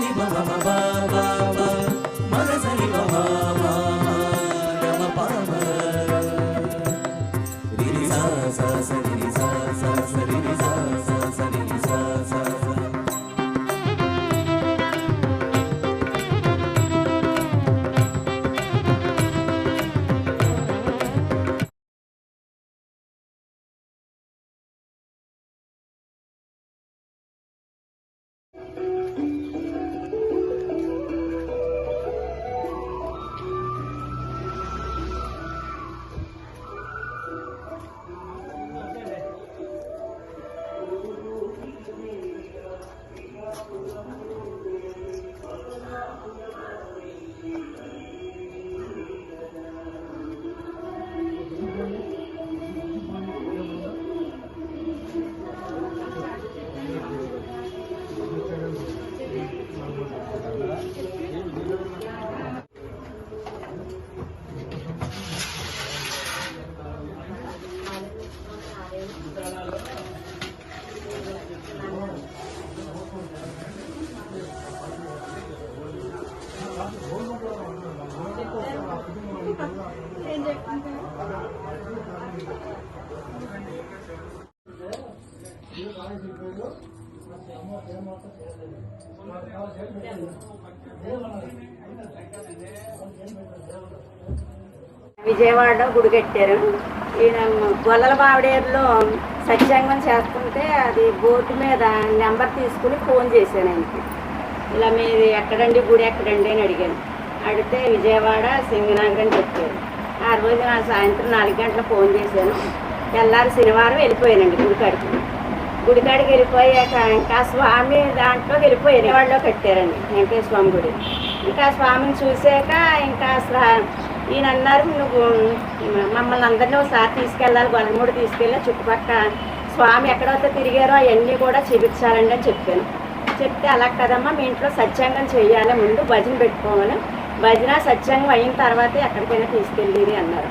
సని మమ మమ మమ మగ సని మమ మమ విజయవాడలో గుడి కట్టారు ఈయన గొల్లల బావిడేరులో సత్యాంగం చేస్తుంటే అది బోర్డు మీద నెంబర్ తీసుకుని ఫోన్ చేశాను ఆయనకి. ఇలా మీది ఎక్కడండి గుడి ఎక్కడండి అని అడిగాను. అడిగితే విజయవాడ సింగనాగర్ అని చెప్పారు. ఆ రోజు నా సాయంత్రం నాలుగు గంటల ఫోన్ చేశాను. తెల్లారి శనివారం వెళ్ళిపోయానండి గుడి గుడికాడికి గుడికాడికి వెళ్ళిపోయాక ఇంకా స్వామి దాంట్లో వెళ్ళిపోయారు. విజయవాడలో కట్టారండి వెంకటేశ్వర స్వామి గుడి. ఇంకా స్వామిని చూసాక ఇంకా అసలు ఈయన అన్నారు నువ్వు మమ్మల్ని అందరినీ ఒకసారి తీసుకెళ్ళాలి గొల్లమూడి తీసుకెళ్ళి చుట్టుపక్కల స్వామి ఎక్కడైతే తిరిగారో అవన్నీ కూడా చూపించాలండి అని చెప్పాను. చెప్తే అలా కదమ్మా మీ ఇంట్లో సత్యంగం చేయాలి ముందు భజన పెట్టుకోవాలి. భజన సత్యంగం అయిన తర్వాత ఎక్కడికైనా తీసుకెళ్ళేది అన్నారు.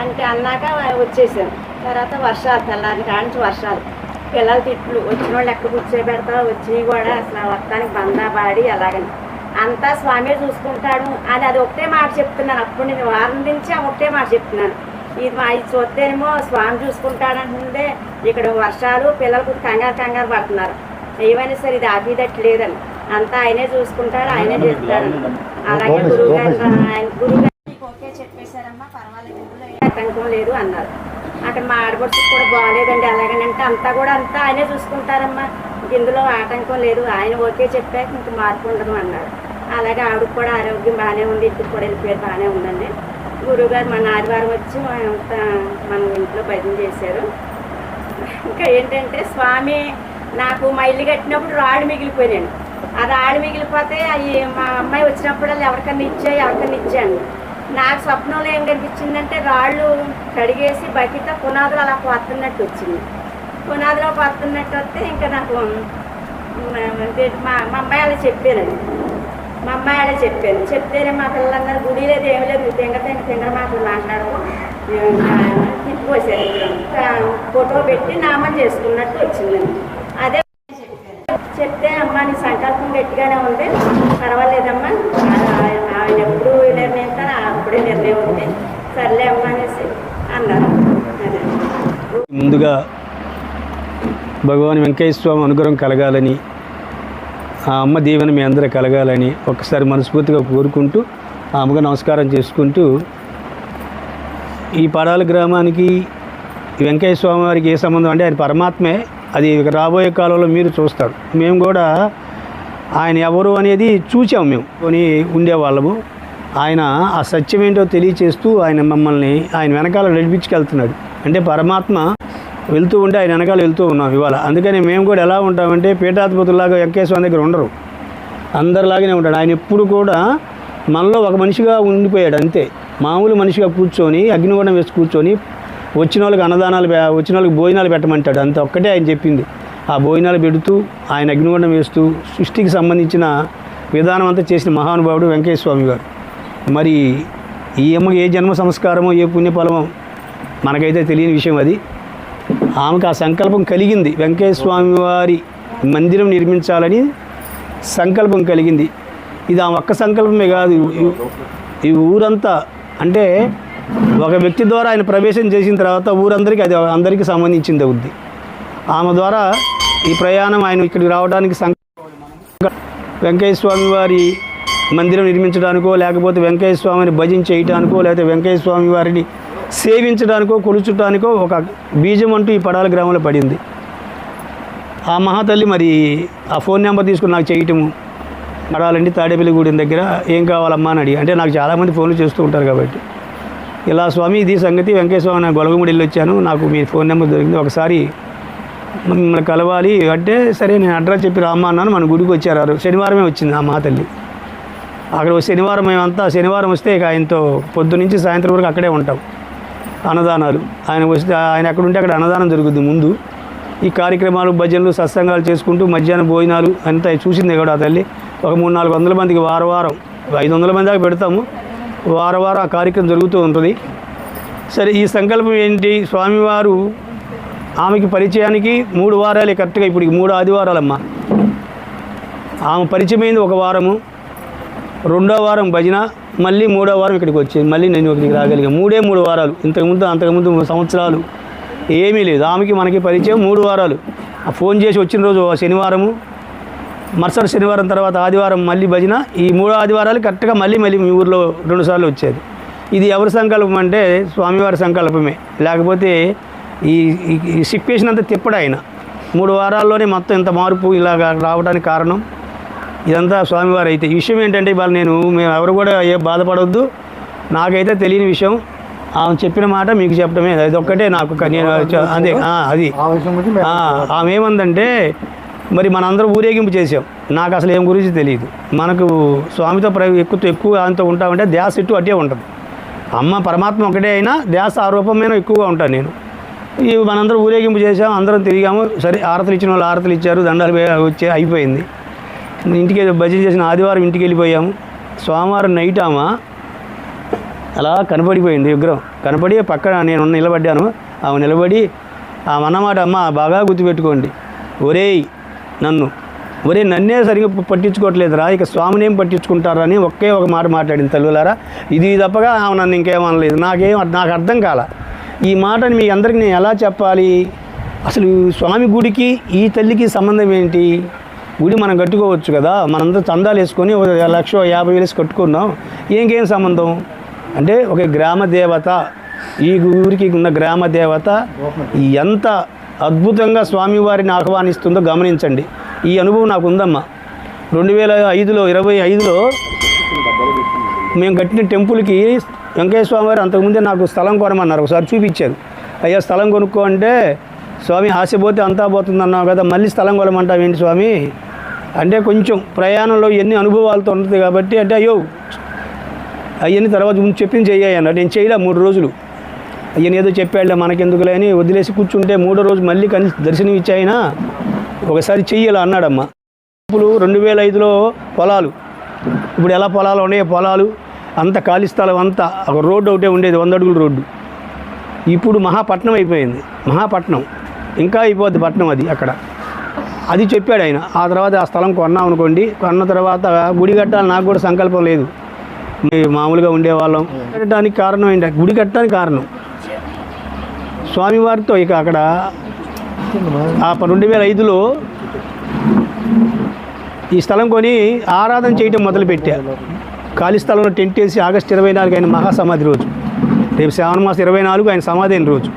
అంటే అన్నాక వచ్చేసాను. తర్వాత వర్షాలు తెల్లారి కానించి వర్షాలు. పిల్లల తిట్లు వచ్చిన వాళ్ళు ఎక్కడ కూర్చోబెడతావు వచ్చినవి కూడా అసలు వస్తానికి బందా బాడి అలాగని. అంతా స్వామి చూసుకుంటాడు అని అది ఒకటే మాట చెప్తున్నాను. అప్పుడు నేను వారం నుంచి ఒకటే మాట చెప్తున్నాను. ఇది మా ఇది చూస్తేనేమో స్వామి చూసుకుంటాడంటుందే ఇక్కడ వర్షాలు పిల్లలకు కంగారు కంగారు పడుతున్నారు. ఏమైనా సరే ఇది ఆపేదట్టు లేదని అంతా ఆయనే చూసుకుంటాడు ఆయనే చేస్తాడు. అలాగే గురువు గారు ఆయన గురువు గారు "నీకు ఓకే చెప్పేశారమ్మా పర్వాలేదు ఆటంకం లేదు అన్నారు. అక్కడ మా ఆడపడుచు కూడా బాగాలేదండి. అలాగనంటే అంతా కూడా అంతా ఆయనే చూసుకుంటారమ్మా. ఇందులో ఆటంకం లేదు. ఆయన ఓకే చెప్పాక ఇంక మార్పు ఉండదు అన్నారు అలాగే ఆవిడకి కూడా ఆరోగ్యం బాగానే ఉంది. ఇంటికి కూడా వెళ్ళిపోయారు బాగానే ఉందండి. గురువుగారు మన ఆదివారం వచ్చి అంతా మన ఇంట్లో భజన చేశారు. ఇంకా ఏంటంటే స్వామి నాకు మా ఇల్లు కట్టినప్పుడు రాళ్ళు మిగిలిపోయాను ఆ రాళ్ళు మిగిలిపోతే అవి మా అమ్మాయి వచ్చినప్పుడల్లా ఎవరికన్నా ఇచ్చాయి ఎవరికన్నా ఇచ్చాను నాకు స్వప్నంలో ఏం కనిపించిందంటే రాళ్ళు కడిగేసి బకెట్ పునాదులు అలా పోతున్నట్టు వచ్చింది. పునాదులో పోతున్నట్టు వస్తే ఇంకా నాకు మా మా అమ్మాయి అలా చెప్పానండి మా అమ్మాయి అలా చెప్పాను చెప్తేనే మా పిల్లలందరూ గుడి లేదు ఏమి లేదు నువ్వు తింగ తింగ తింగర మాటలు మాట్లాడవు. తిప్పిపోసారు ఫోటో పెట్టి నామం చేసుకున్నట్టు వచ్చిందండి అదే. చెప్తే అమ్మ నీ సంకల్పం గట్టిగానే ఉంది. పర్వాలేదమ్మా. ఆయన ఎప్పుడు నిర్ణయిస్తారో అప్పుడే నిర్ణయం ఉంది. సర్లే అమ్మ అనేసి అన్నారు. ముందుగా భగవాన్ వెంకయ్య స్వామి అనుగ్రహం కలగాలని ఆ అమ్మ దీవెన మీ అందరూ కలగాలని ఒక్కసారి మనస్ఫూర్తిగా కోరుకుంటూ ఆ అమ్మకు నమస్కారం చేసుకుంటూ ఈ పడాల గ్రామానికి వెంకయ్య స్వామి వారికి ఏ సంబంధం అంటే ఆయన పరమాత్మే. అది రాబోయే కాలంలో మీరు చూస్తారు. మేము కూడా ఆయన ఎవరు అనేది చూసాం మేము. కొని ఉండేవాళ్ళము ఆయన ఆ సత్యం ఏంటో తెలియచేస్తూ ఆయన మమ్మల్ని ఆయన వెనకాల నడిపించుకెళ్తున్నాడు. అంటే పరమాత్మ వెళ్తూ ఉంటే ఆయన వెనకాల వెళ్తూ ఉన్నాం ఇవాళ. అందుకని మేము కూడా ఎలా ఉంటామంటే పీఠాధిపతుల్లాగా వెంకటేశ్వర దగ్గర ఉండరు. అందరిలాగానే ఉంటాడు. ఆయన ఎప్పుడు కూడా మనలో ఒక మనిషిగా ఉండిపోయాడు అంతే. మామూలు మనిషిగా కూర్చొని అగ్నిగుండం వేసి కూర్చొని వచ్చిన వాళ్ళకి అన్నదానాలు వచ్చిన వాళ్ళకి భోజనాలు పెట్టమంటాడు. అంత ఒక్కటే ఆయన చెప్పింది. ఆ భోజనాలు పెడుతూ ఆయన అగ్నిగుండం వేస్తూ సృష్టికి సంబంధించిన విధానం అంతా చేసిన మహానుభావుడు వెంకటేశ్వర స్వామి గారు. మరి ఈ అమ్మకి ఏ జన్మ సంస్కారమో ఏ పుణ్యఫలమో మనకైతే తెలియని విషయం అది. ఆమెకు ఆ సంకల్పం కలిగింది. వెంకటేశ్వర స్వామి వారి మందిరం నిర్మించాలని సంకల్పం కలిగింది. ఇది ఆమె ఒక్క సంకల్పమే కాదు. ఈ- ఈ ఊరంతా అంటే ఒక వ్యక్తి ద్వారా ఆయన ప్రవేశం చేసిన తర్వాత ఊరందరికీ అది అందరికీ సంబంధించింది అవుద్ది. ఆమె ద్వారా ఈ ప్రయాణం ఆయన ఇక్కడికి రావడానికి వెంకయ్య స్వామి వారి మందిరం నిర్మించడానికో లేకపోతే వెంకయ్య స్వామిని భజన చేయటానికో లేకపోతే వెంకయ్య స్వామి వారిని సేవించడానికో కొలుచుటానికో ఒక బీజం అంటూ ఈ పడాల గ్రామంలో పడింది. ఆ మహాతల్లి మరి ఆ ఫోన్ నెంబర్ తీసుకుని నాకు చేయటము పడాలండి తాడేపల్లిగూడెం దగ్గర ఏం కావాలమ్మా అని అడిగి. అంటే నాకు చాలామంది ఫోన్లు చేస్తూ ఉంటారు కాబట్టి. ఇలా స్వామి ఇది సంగతి వెంకయ్య స్వామి నేను గొలగముడి వెళ్ళి వచ్చాను నాకు మీ ఫోన్ నెంబర్ దొరికింది. ఒకసారి మిమ్మల్ని కలవాలి. అంటే సరే నేను అడ్రస్ చెప్పి రామ్మా అన్నాను. మన గుడికి వచ్చారు. శనివారమే వచ్చింది ఆ మాతల్లి అక్కడ శనివారం మేమంతా శనివారం వస్తే ఇక ఆయనతో పొద్దు నుంచి సాయంత్రం వరకు అక్కడే ఉంటాం. అన్నదానాలు. ఆయన వస్తే ఆయన అక్కడ ఉంటే అక్కడ అన్నదానం జరుగుద్ది ముందు. ఈ కార్యక్రమాలు భజనలు సత్సంగాలు చేసుకుంటూ మధ్యాహ్నం భోజనాలు అంతా చూసింది కూడా ఆ తల్లి. ఒక మూడు నాలుగు వందల మందికి వారం వారం ఐదు వందల మంది దాకా పెడతాము. వారం వారం ఆ కార్యక్రమం జరుగుతూ ఉంటుంది. సరే ఈ సంకల్పం ఏంటి? స్వామివారు ఆమెకి పరిచయానికి మూడు వారాలే కరెక్ట్గా ఇప్పుడు మూడు ఆదివారాలమ్మా. ఆమె పరిచయమైంది ఒక వారము రెండో వారం భజన మళ్ళీ మూడో వారం ఇక్కడికి వచ్చింది మళ్ళీ నేను ఇక్కడికి రాగలిగా. మూడే మూడు వారాలు ఇంతకుముందు అంతకుముందు సంవత్సరాలు ఏమీ లేదు. ఆమెకి మనకి పరిచయం మూడు వారాలు. ఆ ఫోన్ చేసి వచ్చిన రోజు శనివారము మరుసటి శనివారం తర్వాత ఆదివారం మళ్ళీ భజన ఈ మూడో ఆదివారాలు కరెక్ట్గా మళ్ళీ మళ్ళీ మీ ఊర్లో రెండుసార్లు వచ్చేది. ఇది ఎవరి సంకల్పం అంటే స్వామివారి సంకల్పమే. లేకపోతే ఈ ఈ- సిచ్యువేషన్ అంతా తిప్పడు ఆయన. మూడు వారాల్లోనే మొత్తం ఇంత మార్పు ఇలాగ రావడానికి కారణం ఇదంతా స్వామివారు అయితే విషయం ఏంటంటే ఇవాళ నేను మేము ఎవరు కూడా ఏ బాధపడవద్దు నాకైతే తెలియని విషయం. ఆమె చెప్పిన మాట మీకు చెప్పడమే. అది ఒక్కటే నాకు నేను అదే ఆ, అది. ఆ, ఆమె ఏమందంటే మరి మనందరం ఊరేగింపు చేసాం నాకు అసలు ఏం గురించి తెలియదు మనకు స్వామితో ప్ర ఎక్కువ ఎక్కువ ఆయనతో ఉంటామంటే ధ్యాస ఇటు అటే ఉంటుంది. అమ్మ పరమాత్మ ఒకటే అయినా ధ్యాస ఆరూపమైన ఎక్కువగా ఉంటాను నేను. ఈ మనందరం ఊరేగింపు చేసాము అందరం తిరిగాము. సరే ఆరతలు ఇచ్చిన వాళ్ళు ఆరతలు ఇచ్చారు దండాలు వచ్చే అయిపోయింది. ఇంటికి భజన చేసిన ఆదివారం ఇంటికి వెళ్ళిపోయాము. సోమవారం నైట్ ఆమె అలా కనపడిపోయింది విగ్రహం. కనపడి పక్కన నేను నిలబడ్డాను. ఆమె నిలబడి ఆమె అన్నమాట అమ్మ బాగా గుర్తుపెట్టుకోండి. ఒరేయ్ నన్ను. ఒరే నన్నే సరిగ్గా పట్టించుకోవట్లేదురా. ఇక స్వామిని ఏం పట్టించుకుంటారా? అని ఒకే ఒక మాట మాట్లాడింది తల్లులారా. ఇది తప్పగా ఆమె నన్ను ఇంకేమనలేదు నాకేం నాకు అర్థం కాల. ఈ మాటని మీ అందరికి నేను ఎలా చెప్పాలి? అసలు స్వామి గుడికి ఈ తల్లికి సంబంధం ఏంటి? గుడి మనం కట్టుకోవచ్చు కదా? మనందరూ చందాలు వేసుకొని ఒక లక్ష యాభై వేలు కట్టుకున్నాం. ఇంకేం సంబంధం? అంటే ఒక గ్రామ దేవత ఈ ఊరికి ఉన్న గ్రామ దేవత ఎంత అద్భుతంగా స్వామివారిని ఆహ్వానిస్తుందో గమనించండి. ఈ అనుభవం నాకు ఉందమ్మా. రెండు వేల ఐదులో ఇరవై ఐదులో మేము కట్టిన టెంపుల్కి వెంకయ్య స్వామి వారు అంతకుముందే నాకు స్థలం కొనమన్నారు. ఒకసారి చూపించారు. అయ్యా స్థలం కొనుక్కో అంటే స్వామి ఆశ పోతే అంతా పోతుంది అన్నావు కదా మళ్ళీ స్థలం కొనమంటావు ఏంటి స్వామి? అంటే కొంచెం ప్రయాణంలో ఎన్ని అనుభవాలతో ఉంటుంది కాబట్టి అంటే అయ్యో అవన్నీ తర్వాత ముందు చెప్పింది చెయ్యాయి అన్నాడు. నేను చేయలే మూడు రోజులు. అయ్యని ఏదో చెప్పాడులే మనకెందుకులే అని వదిలేసి కూర్చుంటే మూడో రోజు మళ్ళీ కలిసి దర్శనం ఇచ్చాయినా? ఒకసారి చెయ్యాలి అన్నాడమ్మా. ఇప్పుడు రెండు వేల ఐదులో పొలాలు. ఇప్పుడు ఎలా పొలాలు ఉన్నాయో పొలాలు అంత ఖాళీ స్థలం అంతా ఒక రోడ్డు ఒకటే ఉండేది వంద అడుగుల రోడ్డు. ఇప్పుడు మహాపట్నం అయిపోయింది మహాపట్నం. ఇంకా అయిపోద్ది పట్నం అది అక్కడ. అది చెప్పాడు ఆయన ఆ తర్వాత ఆ స్థలం కొన్నాం అనుకోండి కొన్న తర్వాత గుడి కట్టాలి నాకు కూడా సంకల్పం లేదు. మేము మామూలుగా ఉండేవాళ్ళం. కట్టడానికి కారణం ఏంటి? గుడి కట్టడానికి కారణం. స్వామివారితో ఇక అక్కడ ఆ రెండు వేల ఐదులో ఈ స్థలం కొని ఆరాధన చేయటం మొదలుపెట్టా. ఖాళీ స్థలంలో టెంట్ వేసి ఆగస్టు ఇరవై నాలుగు ఆయన మహాసమాధి రోజు. రేపు శ్రావణ మాసం ఇరవై నాలుగు ఆయన సమాధి అయిన రోజు.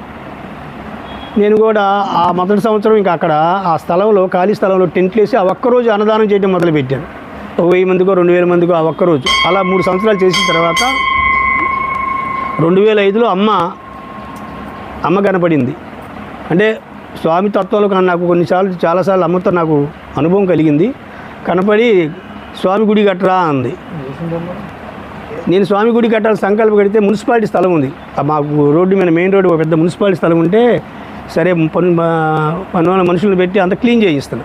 నేను కూడా ఆ మొదటి సంవత్సరం ఇంకా అక్కడ ఆ స్థలంలో ఖాళీ స్థలంలో టెంట్లు వేసి ఆ ఒక్కరోజు అన్నదానం చేయడం మొదలుపెట్టాను. ఒక వెయ్యి మందికో రెండు వేల మందికో ఆ ఒక్కరోజు అలా మూడు సంవత్సరాలు చేసిన తర్వాత రెండు వేల ఐదులో అమ్మ అమ్మ కనపడింది. అంటే స్వామి తత్వాలు కానీ నాకు కొన్నిసార్లు చాలాసార్లు అమ్మతో నాకు అనుభవం కలిగింది. కనపడి స్వామి గుడి కట్టరా అంది. నేను స్వామి గుడి కట్టాలి సంకల్పం కడితే మున్సిపాలిటీ స్థలం ఉంది. మాకు రోడ్డు మీద మెయిన్ రోడ్డు ఒక పెద్ద మున్సిపాలిటీ స్థలం ఉంటే సరే పన్ను పన్ను మనుషులను పెట్టి అంత క్లీన్ చేయిస్తాను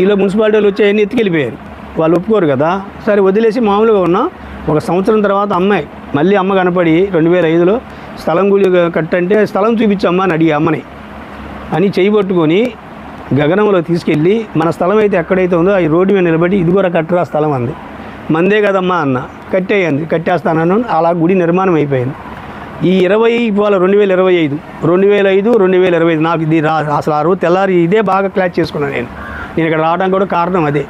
ఈలో మున్సిపాలిటీ వాళ్ళు వచ్చి అవన్నీ ఎత్తుకెళ్ళిపోయారు. వాళ్ళు ఒప్పుకోరు కదా. సరే వదిలేసి మామూలుగా ఉన్నా ఒక సంవత్సరం తర్వాత అమ్మాయి మళ్ళీ అమ్మ కనపడి రెండు వేల ఐదులో స్థలం గుడి కట్టంటే స్థలం చూపించమ్మా అని అడిగి అమ్మని. అని చేయి పట్టుకొని గగనంలో తీసుకెళ్ళి మన స్థలం అయితే ఎక్కడైతే ఉందో ఆ రోడ్డు మీద నిలబడి ఇదిగోర కట్టరా స్థలం అంది. మందే కదమ్మా అన్న. కట్టేయండి కట్టేస్తానను అలా గుడి నిర్మాణం అయిపోయింది. ఈ ఇరవై ఇవాళ రెండు వేల ఇరవై ఐదు. రెండు వేల ఐదు రెండు వేల ఇరవై ఐదు. నాకు ఇది రా అసలు ఆ రోజు తెల్లారి ఇదే బాగా క్లాచ్ చేసుకున్నాను నేను. నేను ఇక్కడ రావడానికి కూడా కారణం అదే.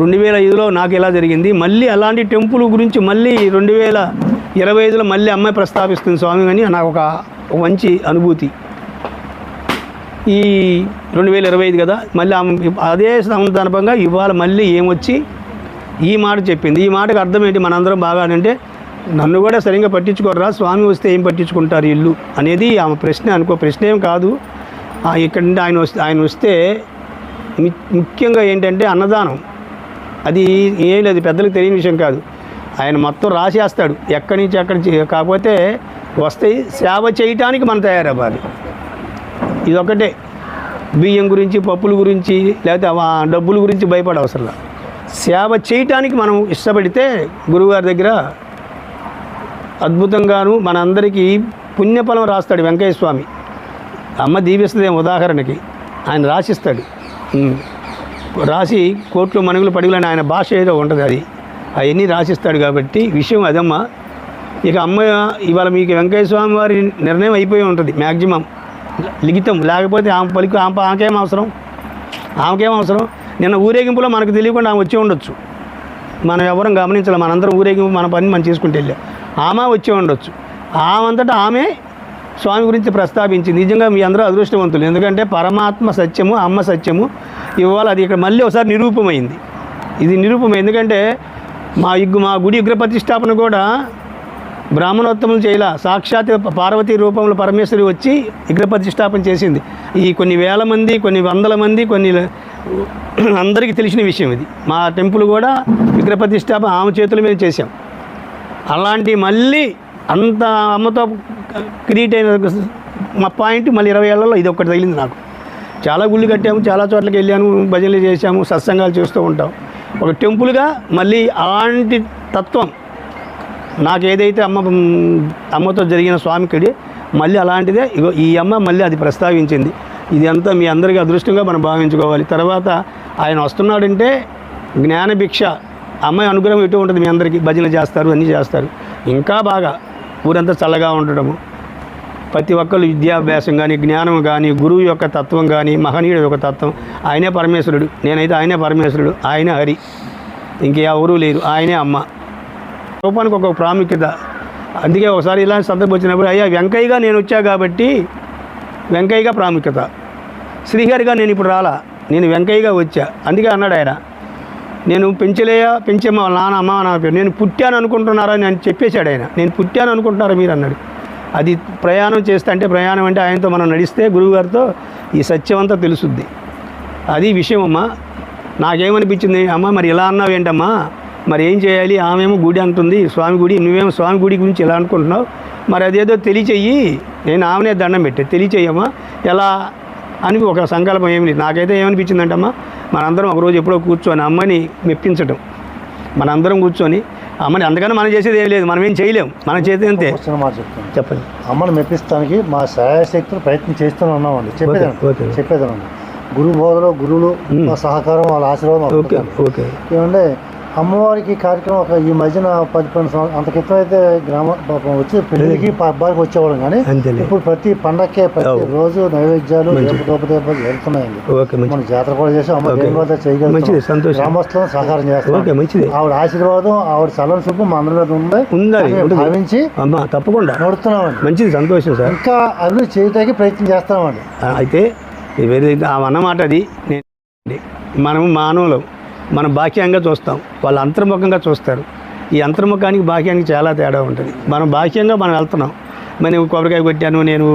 రెండు వేల ఐదులో నాకు ఎలా జరిగింది? మళ్ళీ అలాంటి టెంపుల్ గురించి మళ్ళీ రెండు వేల ఇరవై ఐదులో మళ్ళీ అమ్మాయి ప్రస్తావిస్తుంది స్వామి అని నాకు ఒక మంచి అనుభూతి. ఈ రెండు వేల ఇరవై ఐదు కదా మళ్ళీ ఆమె అదే సందర్భంగా ఇవాళ మళ్ళీ ఏమొచ్చి ఈ మాట చెప్పింది. ఈ మాటకు అర్థం ఏంటి? మనందరం బాగా అంటే నన్ను కూడా సరిగ్గా పట్టించుకోరా స్వామి వస్తే ఏం పట్టించుకుంటారు ఇల్లు అనేది ఆమె ప్రశ్న అనుకో ప్రశ్న ఏం కాదు. ఇక్కడ నుండి ఆయన వస్తే ఆయన వస్తే ముఖ్యంగా ఏంటంటే అన్నదానం. అది ఏం లేదు పెద్దలకు తెలియని విషయం కాదు. ఆయన మొత్తం రాసేస్తాడు. ఎక్కడి నుంచి ఎక్కడి కాకపోతే వస్తాయి సేవ చేయటానికి మనం తయారవ్వాలి. ఇదొకటే బియ్యం గురించి పప్పుల గురించి లేకపోతే ఆ డబ్బుల గురించి భయపడ అవసరం సేవ చేయటానికి మనం ఇష్టపడితే గురువుగారి దగ్గర అద్భుతంగాను మనందరికీ పుణ్యఫలం రాస్తాడు వెంకయ్య స్వామి అమ్మ దీవిస్తుంది ఉదాహరణకి. ఆయన రాసిస్తాడు. రాసి కోట్లు మనుగులు పడుగులని ఆయన భాష ఏదో ఉంటుంది అది. అవన్నీ రాసిస్తాడు కాబట్టి విషయం అదమ్మా. ఇక అమ్మ ఇవాళ మీకు వెంకయ్య స్వామి వారి నిర్ణయం అయిపోయి ఉంటుంది మ్యాక్సిమం. లిఖితం. లేకపోతే ఆమె పలికి ఆమె ఆమెకేం అవసరం? ఆమెకేం అవసరం? నిన్న ఊరేగింపులో మనకు తెలియకుండా ఆమె వచ్చి ఉండొచ్చు. మనం ఎవరం గమనించాలి మనందరం ఊరేగింపు మన పని మనం చేసుకుంటూ వెళ్ళాం. ఆమె వచ్చి ఉండొచ్చు. ఆమెంతటా ఆమె స్వామి గురించి ప్రస్తావించింది. నిజంగా మీ అందరూ అదృష్టవంతులు. ఎందుకంటే పరమాత్మ సత్యము అమ్మ సత్యము ఇవాళ అది ఇక్కడ మళ్ళీ ఒకసారి నిరూపమైంది. ఇది నిరూపం ఎందుకంటే మా ఇగ్గు మా గుడి విగ్రహ ప్రతిష్టాపన కూడా బ్రాహ్మణోత్తములు చేయలా సాక్షాత్ పార్వతీ రూపంలో పరమేశ్వరి వచ్చి విగ్రహ ప్రతిష్టాపన చేసింది. ఈ కొన్ని వేల మంది కొన్ని వందల మంది కొన్ని అందరికీ తెలిసిన విషయం ఇది. మా టెంపుల్ కూడా విగ్రహ ప్రతిష్టాపన ఆమె చేతుల మీద చేసాం అలాంటి మళ్ళీ అంత అమ్మతో క్రియేట్ అయిన మా పాయింట్ మళ్ళీ ఇరవై ఏళ్ళలో ఇది ఒక్కటి తగిలింది నాకు. చాలా గుళ్ళు కట్టాము చాలా చోట్లకి వెళ్ళాను భజనలు చేశాము సత్సంగాలు చేస్తూ ఉంటాం. ఒక టెంపుల్గా మళ్ళీ అలాంటి తత్వం నాకు ఏదైతే అమ్మ అమ్మతో జరిగిన స్వామికిడి మళ్ళీ అలాంటిదే ఇగో ఈ అమ్మ మళ్ళీ అది ప్రస్తావించింది. ఇది అంతా మీ అందరికీ అదృష్టంగా మనం భావించుకోవాలి. తర్వాత ఆయన వస్తున్నాడంటే జ్ఞానభిక్ష అమ్మాయి అనుగ్రహం ఎటు ఉంటుంది మీ అందరికీ? భజన చేస్తారు అన్నీ చేస్తారు. ఇంకా బాగా ఊరంతా చల్లగా ఉండడము. ప్రతి ఒక్కరు విద్యాభ్యాసం కానీ జ్ఞానం కానీ గురువు యొక్క తత్వం కానీ మహనీయుడు యొక్క తత్వం ఆయనే పరమేశ్వరుడు. నేనైతే ఆయనే పరమేశ్వరుడు ఆయనే హరి. ఇంకెవరూ లేరు ఆయనే అమ్మ. రూపానికి ఒక ప్రాముఖ్యత. అందుకే ఒకసారి ఇలాంటి సందర్భం వచ్చినప్పుడు అయ్యా వెంకయ్యగా నేను వచ్చా కాబట్టి వెంకయ్యగా ప్రాముఖ్యత. శ్రీహరిగా నేను ఇప్పుడు రాలా? నేను వెంకయ్యగా వచ్చా. అందుకే అన్నాడు ఆయన. నేను పెంచలేయ? పెంచమ్మ నాన్న అమ్మ నా పేరు. నేను పుట్టాను అనుకుంటున్నారా? అని చెప్పేశాడు ఆయన. నేను పుట్టాను అనుకుంటున్నారా? మీరు అన్నాడు. అది ప్రయాణం చేస్తే అంటే ప్రయాణం అంటే ఆయనతో మనం నడిస్తే గురువుగారితో ఈ సత్యం అంతా తెలుసుద్ది. అది విషయం అమ్మా. నాకేమనిపించింది? అమ్మ మరి ఇలా అన్నావు ఏంటమ్మా మరి ఏం చేయాలి? ఆమెమో గుడి అంటుంది స్వామి గుడి నువ్వేమో స్వామి గుడి గురించి ఇలా అనుకుంటున్నావు. మరి అదేదో తెలియచెయ్యి నేను ఆమెనే దండం పెట్టే. తెలియచెయ్యమ్మా ఎలా అని ఒక సంకల్పం ఏమి లేదు. నాకైతే ఏమనిపించిందంటమ్మా మనందరం ఒకరోజు ఎప్పుడో కూర్చొని అమ్మని మెప్పించటం. మనందరం కూర్చొని అమ్మని అందుకని మనం చేసేది ఏం లేదు. మనం ఏం చేయలేం. మన చేతి అంతే. చెప్పండి. అమ్మను మెప్పిస్తానికి మా శాయశక్తులు ప్రయత్నం చేస్తూనే ఉన్నామండి చెప్పేదాన్ని. చెప్పేదానండి గురు బోధలో గురువులు సహకారం వాళ్ళ ఆశీర్వాదం ఓకే. ఓకే. ఏమంటే అమ్మవారికి కార్యక్రమం ఒక ఈ మధ్యన పది పన్నెండు సంవత్సరాలు అంత క్రితం అయితే గ్రామ పాపం వచ్చి పెళ్ళికి అబ్బాయికి వచ్చేవాళ్ళం కానీ. ఇప్పుడు ప్రతి పండక్కే ప్రతి. రోజు నైవేద్యాలు. దోపదోపదోప వెళ్తున్నాయండి. మన జాతర కూడా చేసి అమ్మ ఓకే. దేని వద్ద చేయగలుగుతాం మంచిది, సంతోషం. గ్రామస్తులను సహకారం చేస్తాం. ఆవిడ ఆశీర్వాదం ఆవిడ చల్లని చూపు మా అందరి మీద ఉంది. భావించి తప్పకుండా. నడుస్తున్నామండి మంచిది సంతోషం సార్. ఇంకా అభివృద్ధి చేయడానికి ప్రయత్నం చేస్తామండి. అయితే వేరే అన్నమాట అది. నేను మనం మానవులం. మనం బాహ్యంగా చూస్తాం. వాళ్ళు అంతర్ముఖంగా చూస్తారు. ఈ అంతర్ముఖానికి బాహ్యానికి చాలా తేడా ఉంటుంది. మనం బాహ్యంగా మనం వెళ్తున్నాం. నేను కొబ్బరికాయ కొట్టాను నేను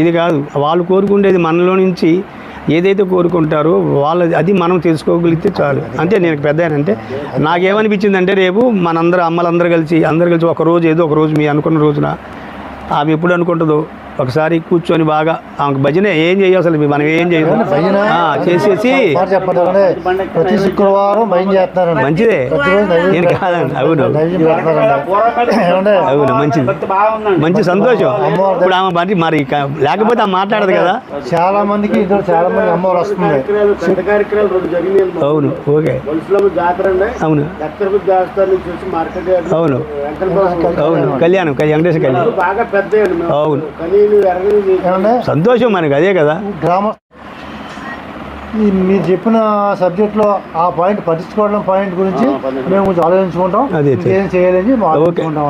ఇది కాదు. వాళ్ళు కోరుకునేది మనలో నుంచి ఏదైతే కోరుకుంటారో వాళ్ళది అది మనం తెలుసుకోగలిగితే చాలు. అంటే నేను పెద్ద అంటే నాకేమనిపించింది అంటే రేపు మనందరూ అమ్మలందరూ కలిసి అందరు కలిసి ఒక రోజు ఏదో ఒక రోజు మీ అనుకున్న రోజున ఆమె ఎప్పుడు అనుకుంటుందో ఒకసారి కూర్చొని బాగా ఆమెకు భజన ఏం చేయ అసలు మనం ఏం ఆ, చేసేసి ప్రతి శుక్రవారం మంచిదే. నేను కాదండి అవును. అవును మంచిది. మంచి సంతోషం. ఇప్పుడు ఆమె మరి మరి లేకపోతే ఆమె మాట్లాడదు కదా. చాలా మందికి చాలా మంది అమ్మవారు వస్తుంది. అవును ఓకే. అవును. అవును. అవును. కళ్యాణం కళ్యాణ వెంకటేశ్వర కళ్యాణం. బాగా పెద్ద అవును. సంతోషం మనకి అదే కదా. గ్రామ మీరు చెప్పిన సబ్జెక్ట్లో ఆ పాయింట్ పట్టించుకోవడం పాయింట్ గురించి మేము కొంచెం ఆలోచించుకుంటాం. ఏం చేయాలని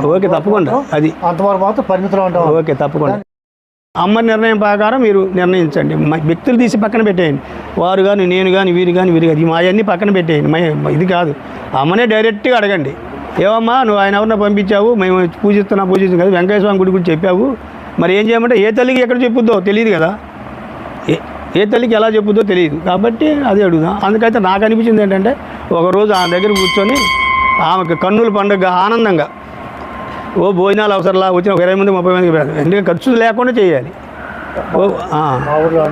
ఓకే తప్పకుండా. అది. అంతవరకు మాత్రం పరిమితులు ఉంటాం ఓకే తప్పకుండా. అమ్మ నిర్ణయం ప్రకారం మీరు నిర్ణయించండి. మ- వ్యక్తులు తీసి పక్కన పెట్టేయండి. వారు కానీ నేను కానీ వీరు కానీ వీరు కానీ మా అన్నీ పక్కన పెట్టేయండి. మా ఇది కాదు. అమ్మనే డైరెక్ట్గా అడగండి. ఏమమ్మా నువ్వు ఆయన ఎవరిన పంపించావు? మేము పూజిస్తున్నా పూజిస్తున్నాం కదా వెంకటేశ్వర స్వామి గుడి గురించి చెప్పావు. మరి ఏం చేయమంటే ఏ తల్లికి ఎక్కడ చెప్పుద్దో తెలియదు కదా. ఏ ఏ తల్లికి ఎలా చెప్పుద్దో తెలియదు. కాబట్టి అది అడుగుదాం. అందుకైతే నాకు అనిపించింది ఏంటంటే ఒకరోజు ఆమె దగ్గర కూర్చొని ఆమెకు కన్నుల పండుగ ఆనందంగా ఓ భోజనాలు అవసరంలా వచ్చిన ఒక ఇరవై మంది ముప్పై మందికి ఎందుకంటే ఖర్చు లేకుండా చేయాలి. ఓ మా ఊర్లో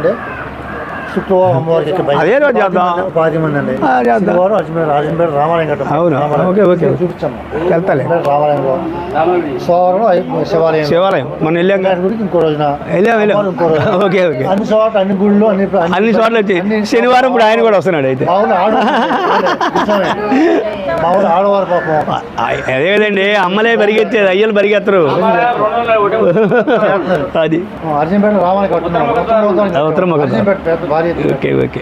శుక్రవారం అమ్మవారికి ఇక్కడ బయట అదే రోజు చేద్దాం. పాతి మంది అండి. ఆ, చేద్దాం. శుక్రవారం అజ్మీర్ రాజంపేట రామాలయం కట్టాం. అవును. రామాలయం. Okay, okay. చూపించాము వెళ్తాలే. రామాలయంలో. సోమవారం ఐ- శివాలయం. శివాలయం. మన వెళ్ళాం కదా. దాని గురించి ఇంకో రోజున. వెళ్ళాం వెళ్ళాం. సోమవారం ఇంకో రోజున. Okay okay. అన్ని చోట్ల అన్ని గుళ్ళు అన్ని అన్ని చోట్ల వచ్చి శనివారం ఇప్పుడు ఆయన కూడా వస్తున్నాడు అయితే. ఆడవారు పాపం. అదే కదండి. అమ్మలే పరిగెత్తేది అయ్యలు పరిగెత్తరు. అది. అర్జున్పేట రామాలయం కట్టున్నాం ఉత్తరం ఓకే ఓకే.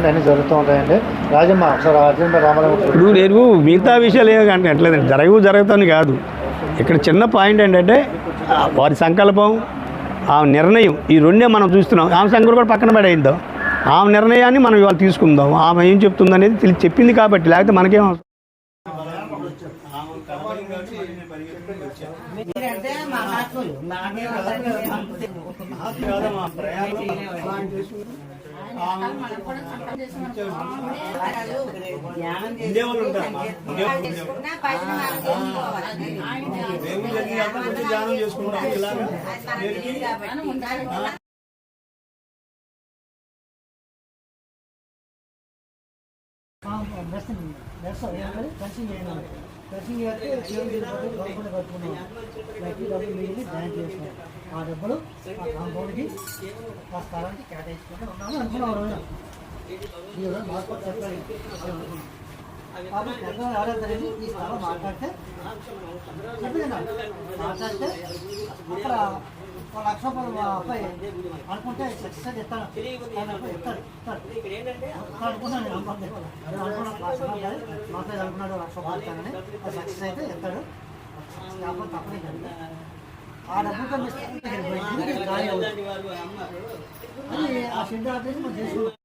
అన్ని జరుగుతూ ఉంటాయండి. రాజమ్మ ఇప్పుడు నేను మిగతా విషయాలు ఏమి అంటలేదండి జరగవు జరుగుతాను కాదు. ఇక్కడ చిన్న పాయింట్ ఏంటంటే ఆ, వారి సంకల్పం ఆ నిర్ణయం ఈ రెండే మనం చూస్తున్నాం. ఆమె సంకల్పం కూడా పక్కన పడేద్దాం ఆమె నిర్ణయాన్ని మనం ఇవాళ తీసుకుందాం. ఆమె ఏం చెప్తుంది అనేది తెలి- చెప్పింది కాబట్టి లేకపోతే మనకేం అవసరం? కాదమ్మా ఉండేవాళ్ళు దర్శనం దర్శనం కలిసి చేయాలి ఆ డబ్బులు ఆ కాంపౌండ్కి ఆ స్థలానికి కేటాయించుకుంటూ ఉన్నాము అనుకున్నాం ఆ రోజున. ఈ చెప్పాలి. ఈ స్థలం మాట్లాడితే? మాట్లాడితే అక్కడ అబ్బాయి అనుకుంటే సక్సెస్ అనుకున్నాను అనుకున్నాడు అది అయితే తప్పనే కదా. ఆ డబ్బుతో ఆ షెడ్ ఆపేసి మనం చేసుకుంటాం.